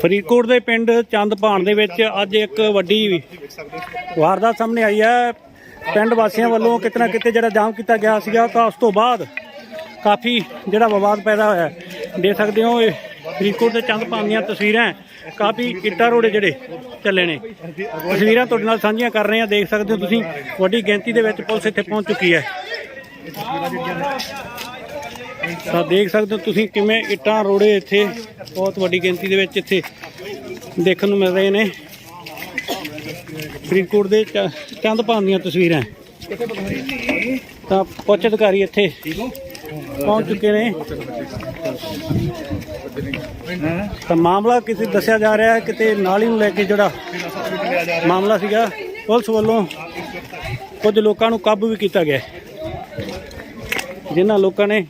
ਫਰੀਦਕੋਟ ਦੇ ਪਿੰਡ ਚੰਦਪਾਣ ਦੇ ਵਿੱਚ ਅੱਜ ਇੱਕ ਵੱਡੀ ਵਾਰਦਾਤ ਸਾਹਮਣੇ ਆਈ ਹੈ। ਪਿੰਡ ਵਾਸੀਆਂ ਵੱਲੋਂ ਕਿਤੇ ਨਾ ਕਿਤੇ ਜਿਹੜਾ ਜਾਮ ਕੀਤਾ ਗਿਆ ਸੀਗਾ, ਤਾਂ ਉਸ ਤੋਂ ਬਾਅਦ ਕਾਫੀ ਜਿਹੜਾ ਵਿਵਾਦ ਪੈਦਾ ਹੋਇਆ ਹੈ। ਦੇਖ ਸਕਦੇ ਹੋ, ਇਹ ਫਰੀਦਕੋਟ ਦੇ ਚੰਦਪਾਣ ਦੀਆਂ ਤਸਵੀਰਾਂ ਕਾਫੀ ਇੱਟਾਂ ਰੋੜੇ ਜਿਹੜੇ ਚੱਲੇ ਨੇ। ਤਸਵੀਰਾਂ ਤੁਹਾਡੇ ਨਾਲ ਸਾਂਝੀਆਂ ਕਰ ਰਹੇ ਹਾਂ। ਦੇਖ ਸਕਦੇ ਹੋ ਤੁਸੀਂ, ਵੱਡੀ ਗਿਣਤੀ ਦੇ ਵਿੱਚ ਪੁਲਿਸ ਇੱਥੇ ਪਹੁੰਚ ਚੁੱਕੀ ਹੈ। ਤਾਂ ਦੇਖ ਸਕਦੇ ਹੋ ਤੁਸੀਂ ਕਿਵੇਂ ਇੱਟਾਂ ਰੋੜੇ ਇੱਥੇ, ਬਹੁਤ ਵੱਡੀ ਗਿਣਤੀ ਦੇ ਵਿੱਚ ਇੱਥੇ ਦੇਖਣ ਨੂੰ ਮਿਲ ਰਹੇ ਨੇ। ਫਰੀਦਕੋਟ ਦੇ ਚ- ਚੰਦਪਾਨ ਦੀਆਂ ਤਸਵੀਰਾਂ। ਤਾਂ ਪੁੱਛ ਅਧਿਕਾਰੀ ਇੱਥੇ ਪਹੁੰਚ ਚੁੱਕੇ ਨੇ। ਤਾਂ ਮਾਮਲਾ ਕਿਸੇ ਦੱਸਿਆ ਜਾ ਰਿਹਾ ਹੈ, ਕਿਤੇ ਨਾਲੀ ਨੂੰ ਲੈ ਕੇ ਜਿਹੜਾ ਮਾਮਲਾ ਸੀਗਾ, ਪੁਲਿਸ ਵੱਲੋਂ ਕੁਝ ਲੋਕਾਂ ਨੂੰ ਕਾਬੂ ਵੀ ਕੀਤਾ ਗਿਆ ਜਿਨ੍ਹਾਂ ਲੋਕਾਂ ਨੇ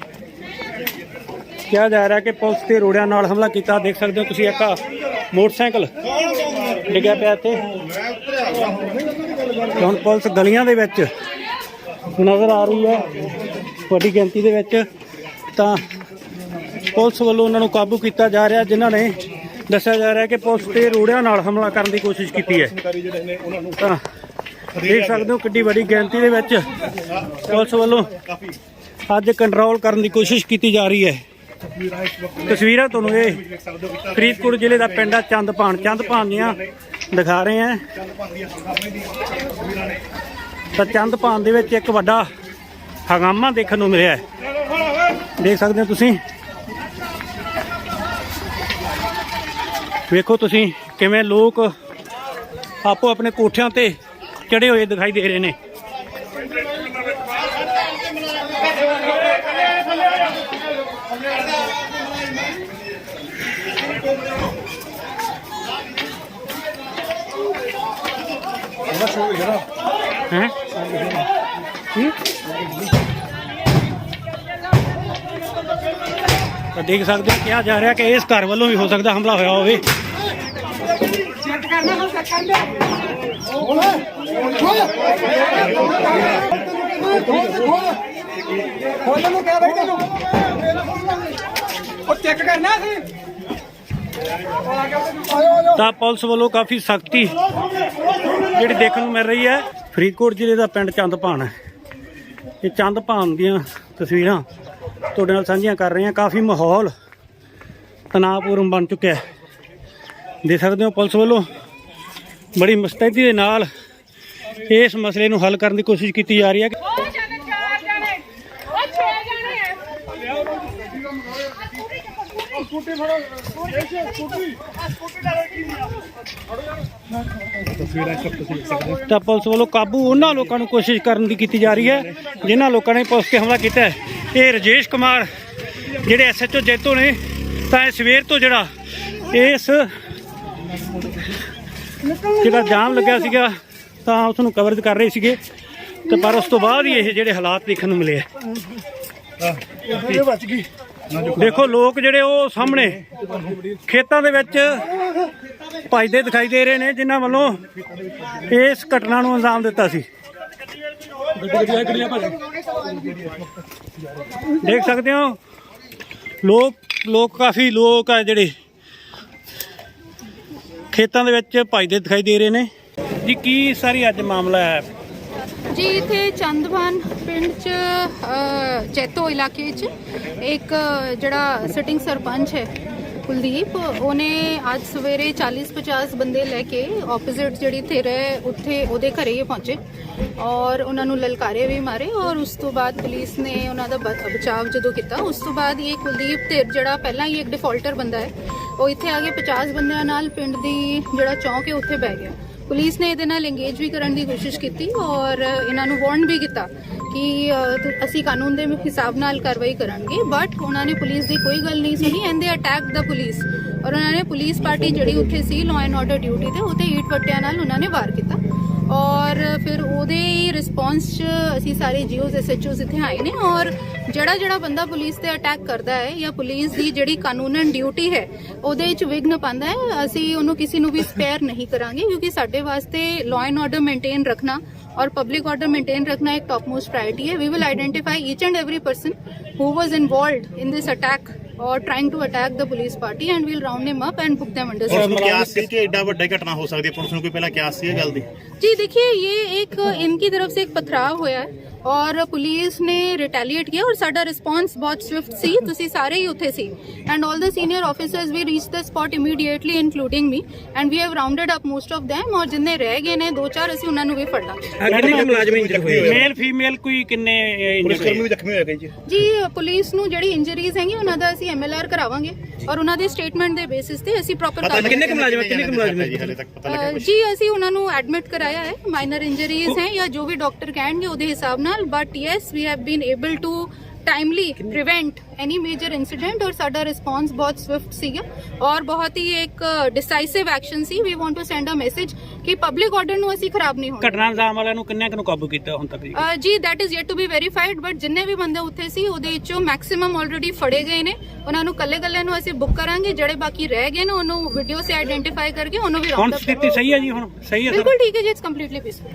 ਕਿਹਾ ਜਾ ਰਿਹਾ ਕਿ ਪੁਲਿਸ ਤੇ ਰੋੜਿਆਂ ਨਾਲ ਹਮਲਾ ਕੀਤਾ। ਦੇਖ ਸਕਦੇ ਹੋ ਤੁਸੀਂ ਇੱਕ ਮੋਟਰਸਾਈਕਲ ਡਿੱਗਿਆ ਪਿਆ ਇੱਥੇ। ਹੁਣ ਪੁਲਿਸ ਗਲੀਆਂ ਦੇ ਵਿੱਚ ਨਜ਼ਰ ਆ ਰਹੀ ਹੈ। ਵੱਡੀ ਗਿਣਤੀ ਦੇ ਵਿੱਚ ਤਾਂ ਪੁਲਿਸ ਵੱਲੋਂ ਉਹਨਾਂ ਨੂੰ ਕਾਬੂ ਕੀਤਾ ਜਾ ਰਿਹਾ, ਜਿਨ੍ਹਾਂ ਨੇ ਦੱਸਿਆ ਜਾ ਰਿਹਾ ਕਿ ਪੁਲਿਸ ਤੇ ਰੋੜਿਆਂ ਨਾਲ ਹਮਲਾ ਕਰਨ ਦੀ ਕੋਸ਼ਿਸ਼ ਕੀਤੀ ਹੈ। ਤਾਂ ਦੇਖ ਸਕਦੇ ਹੋ ਕਿੱਡੀ ਵੱਡੀ ਗਿਣਤੀ ਦੇ ਵਿੱਚ ਪੁਲਿਸ ਵੱਲੋਂ ਅੱਜ ਕੰਟਰੋਲ ਕਰਨ ਦੀ ਕੋਸ਼ਿਸ਼ ਕੀਤੀ ਜਾ ਰਹੀ ਹੈ। ਤਸਵੀਰਾਂ ਤੁਹਾਨੂੰ ਇਹ ਫਰੀਦਕੋਟ ਜ਼ਿਲ੍ਹੇ ਦਾ ਪਿੰਡ ਆ ਚੰਦਪਾਣ ਚੰਦਪਾਣ ਦੀਆਂ ਦਿਖਾ ਰਹੇ ਆ ਤਾਂ ਚੰਦਪਾਣ ਦੇ ਵਿੱਚ ਇੱਕ ਵੱਡਾ ਹੰਗਾਮਾ ਦੇਖਣ ਨੂੰ ਮਿਲਿਆ ਦੇਖ ਸਕਦੇ ਹੋ ਤੁਸੀਂ? ਵੇਖੋ ਤੁਸੀਂ ਕਿਵੇਂ ਲੋਕ ਆਪੋ ਆਪਣੇ ਕੋਠਿਆਂ ਤੇ ਚੜੇ ਹੋਏ ਦਿਖਾਈ ਦੇ ਰਹੇ ਨੇ। ਹੈ? ਤਾਂ ਦੇਖ ਸਕਦੇ ਹੋ ਕਿਹਾ ਜਾ ਰਿਹਾ ਕਿ ਇਸ ਘਰ ਵੱਲੋਂ ਵੀ ਹੋ ਸਕਦਾ ਹਮਲਾ ਹੋਇਆ ਹੋਵੇ। ਖੋਲਣ ਨੂੰ ਕਹਿ ਬਈ ਤੈਨੂੰ ਉਹ ਚੈੱਕ ਕਰਨਾ ਸੀ। ਤਾਂ ਪੁਲਿਸ ਵੱਲੋਂ ਕਾਫੀ ਸਖਤੀ ਜਿਹੜੀ ਦੇਖਣ ਨੂੰ ਮਿਲ ਰਹੀ ਹੈ। ਫਰੀਦਕੋਟ ਜ਼ਿਲ੍ਹੇ ਦਾ ਪਿੰਡ ਚੰਦਪਾਨ ਹੈ। ਇਹ ਚੰਦਪਾਨ ਦੀਆਂ ਤਸਵੀਰਾਂ ਤੁਹਾਡੇ ਨਾਲ ਸਾਂਝੀਆਂ ਕਰ ਰਹੇ ਹਾਂ। ਕਾਫੀ ਮਾਹੌਲ ਤਣਾਅਪੂਰਨ ਬਣ ਚੁੱਕਿਆ ਹੈ। ਦੇਖ ਸਕਦੇ ਹੋ ਪੁਲਿਸ ਵੱਲੋਂ ਬੜੀ ਮੁਸਤੈਦੀ ਦੇ ਨਾਲ ਇਸ ਮਸਲੇ ਨੂੰ ਹੱਲ ਕਰਨ ਦੀ ਕੋਸ਼ਿਸ਼ ਕੀਤੀ ਜਾ ਰਹੀ ਹੈ ਉਹ ਜਾਣੇ ਚਾਰ ਜਾਣੇ ਉਹ ਛੇ ਜਾਣੇ ਹੈ ਸਕੂਟੀ ਫੜੋ। ਸਕੂਟੀ। ਸਕੂਟੀ ਦਾ ਕੀ ਤਾਂ ਪੁਲਿਸ ਵੱਲੋਂ ਕਾਬੂ ਉਹਨਾਂ ਲੋਕਾਂ ਨੂੰ ਕੋਸ਼ਿਸ਼ ਕਰਨ ਦੀ ਕੀਤੀ ਜਾ ਰਹੀ ਹੈ ਜਿਨ੍ਹਾਂ ਲੋਕਾਂ ਨੇ ਪੁਲਿਸ ਤੇ ਹਮਲਾ ਕੀਤਾ ਹੈ। ਇਹ ਰਜੇਸ਼ ਕੁਮਾਰ ਜਿਹੜੇ ਐਸਐਚਓ ਜੈਤੋ ਨੇ ਤਾਂ ਇਹ ਸਵੇਰ ਤੋਂ ਜਿਹੜਾ ਇਸ ਜਿਹੜਾ ਜਾਮ ਲੱਗਿਆ ਸੀਗਾ ਤਾਂ ਉਸ ਨੂੰ ਕਵਰੇਜ ਕਰ ਰਹੇ ਸੀਗੇ। ਤੇ ਪਰ ਉਸ ਤੋਂ ਬਾਅਦ ਹੀ ਇਹ ਜਿਹੜੇ ਹਾਲਾਤ ਦੇਖਣ ਨੂੰ ਮਿਲੇ ਆ ਇਹ ਬਚ ਗਈ। ਦੇਖੋ ਲੋਕ ਜਿਹੜੇ ਉਹ ਸਾਹਮਣੇ ਖੇਤਾਂ ਦੇ ਵਿੱਚ ਭੱਜਦੇ ਦਿਖਾਈ ਦੇ ਰਹੇ ਨੇ, ਜਿਨ੍ਹਾਂ ਵੱਲੋਂ ਇਸ ਘਟਨਾ ਨੂੰ ਅੰਜਾਮ ਦਿੱਤਾ ਸੀ। ਦੇਖ ਸਕਦੇ ਹੋ, ਲੋਕ ਲੋਕ ਕਾਫੀ ਲੋਕ ਆ ਜਿਹੜੇ ਖੇਤਾਂ ਦੇ ਵਿੱਚ ਭੱਜਦੇ ਦਿਖਾਈ ਦੇ ਰਹੇ ਨੇ। ਜੀ, ਕੀ ਸਾਰੀ ਅੱਜ ਮਾਮਲਾ ਹੈ? ਜੀ ਇੱਥੇ ਚੰਦਵਾਨ ਪਿੰਡ ਚ ਅ, ਜੈਤੋ ਇਲਾਕੇ ਚ ਇੱਕ ਜਿਹੜਾ ਸਿਟਿੰਗ ਸਰਪੰਚ ਹੈ ਕੁਲਦੀਪ ਉਹਨੇ ਅੱਜ ਸਵੇਰੇ 40-50 ਬੰਦੇ ਲੈ ਕੇ ਆਪੋਜ਼ਿਟ ਜਿਹੜੀ ਧਿਰ ਹੈ ਉੱਥੇ ਉਹਦੇ ਘਰੇ ਹੀ ਪਹੁੰਚੇ ਔਰ ਉਹਨਾਂ ਨੂੰ ਲਲਕਾਰੇ ਵੀ ਮਾਰੇ ਔਰ ਉਸ ਤੋਂ ਬਾਅਦ ਪੁਲਿਸ ਨੇ ਉਹਨਾਂ ਦਾ ਬ- ਬਚਾਵ ਜਦੋਂ ਕੀਤਾ ਉਸ ਤੋਂ ਬਾਅਦ ਇਹ ਕੁਲਦੀਪ ਧਿਰ ਜਿਹੜਾ ਪਹਿਲਾਂ ਹੀ ਇੱਕ ਡਿਫਾਲਟਰ ਬੰਦਾ ਹੈ ਉਹ ਇੱਥੇ ਆ ਕੇ 50 ਬੰਦਿਆਂ ਨਾਲ ਪਿੰਡ ਦੀ ਜਿਹੜਾ ਚੌਂਕ ਹੈ ਉੱਥੇ ਬਹਿ ਗਿਆ। ਪੁਲਿਸ ਨੇ ਇਹਦੇ ਨਾਲ ਇੰਗੇਜ ਵੀ ਕਰਨ ਦੀ ਕੋਸ਼ਿਸ਼ ਕੀਤੀ ਔਰ ਇਹਨਾਂ ਨੂੰ ਵਾਰਨ ਵੀ ਕੀਤਾ ਕਿ ਅਸੀਂ ਕਾਨੂੰਨ ਦੇ ਹਿਸਾਬ ਨਾਲ ਕਾਰਵਾਈ ਕਰਾਂਗੇ ਬਟ ਉਹਨਾਂ ਨੇ ਪੁਲਿਸ ਦੀ ਕੋਈ ਗੱਲ ਨਹੀਂ ਸੁਣੀ ਐਂਡ ਦੇ ਅਟੈਕ ਦਾ ਪੁਲਿਸ ਔਰ ਉਹਨਾਂ ਨੇ ਪੁਲਿਸ ਪਾਰਟੀ ਜਿਹੜੀ ਉੱਥੇ ਸੀ ਲਾਅ ਐਂਡ ਆਰਡਰ ਡਿਊਟੀ ਤੇ ਉਹਤੇ ਈਟ ਪੱਟਿਆਂ ਨਾਲ ਉਹਨਾਂ ਨੇ ਵਾਰ ਕੀਤਾ ਔਰ ਫਿਰ ਉਹਦੇ ਹੀ ਰਿਸਪੌਂਸ 'ਚ ਅਸੀਂ ਸਾਰੇ ਜੀਓਜ਼ ਐਸਐਚਓਜ਼ ਇੱਥੇ ਆਏ ਨੇ ਔਰ ਜਿਹੜਾ ਜਿਹੜਾ ਬੰਦਾ ਪੁਲਿਸ ਤੇ ਅਟੈਕ ਕਰਦਾ ਹੈ ਜਾਂ ਪੁਲਿਸ ਦੀ ਜਿਹੜੀ ਕਾਨੂੰਨਨ ਡਿਊਟੀ ਹੈ ਉਹਦੇ ਵਿੱਚ ਵਿਘਨ ਪਾਉਂਦਾ ਹੈ ਅਸੀਂ ਉਹਨੂੰ ਕਿਸੇ ਨੂੰ ਵੀ ਸਪੇਅਰ ਨਹੀਂ ਕਰਾਂਗੇ ਕਿਉਂਕਿ ਸਾਡੇ ਵਾਸਤੇ ਲਾਅ ਐਂਡ ਆਰਡਰ ਮੇਨਟੇਨ ਰੱਖਣਾ ਔਰ ਪਬਲਿਕ ਆਰਡਰ ਮੇਨਟੇਨ ਰੱਖਣਾ ਇੱਕ ਟੌਪ ਮੋਸਟ ਪ੍ਰਾਇੋਰਟੀ ਹੈ। We will identify each and every person who was involved in this attack or trying to attack the police party and will round him up and book them under suspension ਕਿਆਸ ਸੀ ਕਿ ਐਡਾ ਵੱਡਾ ਘਟਨਾ ਹੋ ਸਕਦੀ ਹੈ? Police ਨੂੰ ਕੋਈ ਪਹਿਲਾਂ ਕਿਆਸ ਸੀ ਇਹ ਗੱਲ ਦੀ? ਜੀ ਦੇਖिए ये एक इनकी तरफ से एक पथराव हुआ है ਔਰ ਪੁਲਿਸ ਨੇ ਰਿਟੈਲੀਏਟ ਕੀਤਾ ਔਰ ਸਾਡਾ ਰਿਸਪਾਂਸ ਬਹੁਤ ਸਵਿਫਟ ਸੀ ਤੁਸੀਂ ਸਾਰੇ ਹੀ ਉੱਥੇ ਸੀ। And 올 the senior officers we reach the spot immediately including me and we have rounded up most of them ਔਰ ਜਿੰਨੇ ਰਹਿ ਗਏ ਨੇ ਦੋ ਚਾਰ ਅਸੀਂ ਉਹਨਾਂ ਨੂੰ ਵੀ ਫੜ ਲਾਂਗੇ ਕਿੰਨੇ ਕੁ ਮੁਲਾਜ਼ਮ ਇੰਜਰ ਹੋਏ? ਮੇਲ ਫੀਮੇਲ ਕੋਈ ਕਿੰਨੇ ਪੁਲਿਸ ਇੰਜਰੀ ਕਰਮੀ ਵੀ ਜ਼ਖਮੀ ਹੋਏ ਗਏ ਜੀ। ਜੀ ਪੁਲਿਸ ਨੂੰ ਜਿਹੜੀ ਇੰਜਰੀਜ਼ ਹੈਗੀ ਉਹਨਾਂ ਦਾ ਅਸੀਂ ਐਮਐਲਆਰ ਕਰਾਵਾਂਗੇ। ਔਰ ਉਹਨਾਂ ਦੇ ਸਟੇਟਮੈਂਟ ਦੇ ਬੇਸਿਸ ਤੇ ਅਸੀਂ ਪ੍ਰੋਪਰ ਪਤਾ ਕਿੰਨੇ ਕੁ ਮੁਲਾਜ਼ਮ ਹੈ? ਕਿੰਨੇ ਕੁ ਮੁਲਾਜ਼ਮ ਹੈ? ਜੀ ਹਲੇ ਤੱਕ ਪਤਾ ਲੱਗਿਆ ਅਹ ਜੀ ਅਸੀਂ ਉਹਨਾਂ ਨੂੰ ਐਡਮਿਟ ਕਰਾਇਆ ਹੈ। ਮਾਈਨਰ ਇੰਜਰੀਜ਼ ਹੈ ਜਾਂ ਜੋ ਵੀ ਡਾਕਟਰ ਕਹਿਣਗੇ ਉਹਦੇ ਹਿਸਾਬ ਨਾਲ but yes we have been able to timely prevent any major incident ਔਰ ਸਾਡਾ ਰਿਸਪਾਂਸ ਬਹੁਤ ਸਵਿਫਟ ਸੀਗਾ ਔਰ ਬਹੁਤ ਹੀ ਇੱਕ decisive action C we want to send a message ਕਿ ਪਬਲਿਕ ਆਰਡਰ ਨੂੰ ਅਸੀਂ ਖਰਾਬ ਨਹੀਂ ਹੋਣ ਘਟਨਾ ਅੰਜਾਮ ਵਾਲਿਆਂ ਨੂੰ ਕਿੰਨੇ ਕੁ ਨੂੰ ਕਾਬੂ ਕੀਤਾ ਹੁਣ ਤੱਕ ਜੀ? ਜੀ that is yet to be verified but ਜਿੰਨੇ ਵੀ ਬੰਦੇ ਉੱਥੇ ਸੀ ਉਹਦੇ ਵਿੱਚੋਂ ਮੈਕਸਿਮਮ ਆਲਰੇਡੀ ਫੜੇ ਗਏ ਨੇ। ਉਹਨਾਂ ਨੂੰ ਕੱਲੇ ਕੱਲੇ ਨੂੰ ਅਸੀਂ ਬੁੱਕ ਕਰਾਂਗੇ ਜਿਹੜੇ ਬਾਕੀ ਰਹਿ ਗਏ ਨੇ ਉਹਨੂੰ ਵੀਡੀਓ ਸੇ ਆਈਡੈਂਟੀਫਾਈ ਕਰਕੇ ਉਹਨੂੰ ਵੀ ਹੁਣ ਰਾਉਂਡ ਅਪ ਸਥਿਤੀ ਸਹੀ ਹੈ ਜੀ ਹੁਣ? ਸਹੀ ਹੈ ਬਿਲਕੁਲ ਠੀਕ ਹੈ ਜੀ ਇਟਸ ਕੰਪਲੀਟਲੀ ਪੀਸਫੁਲ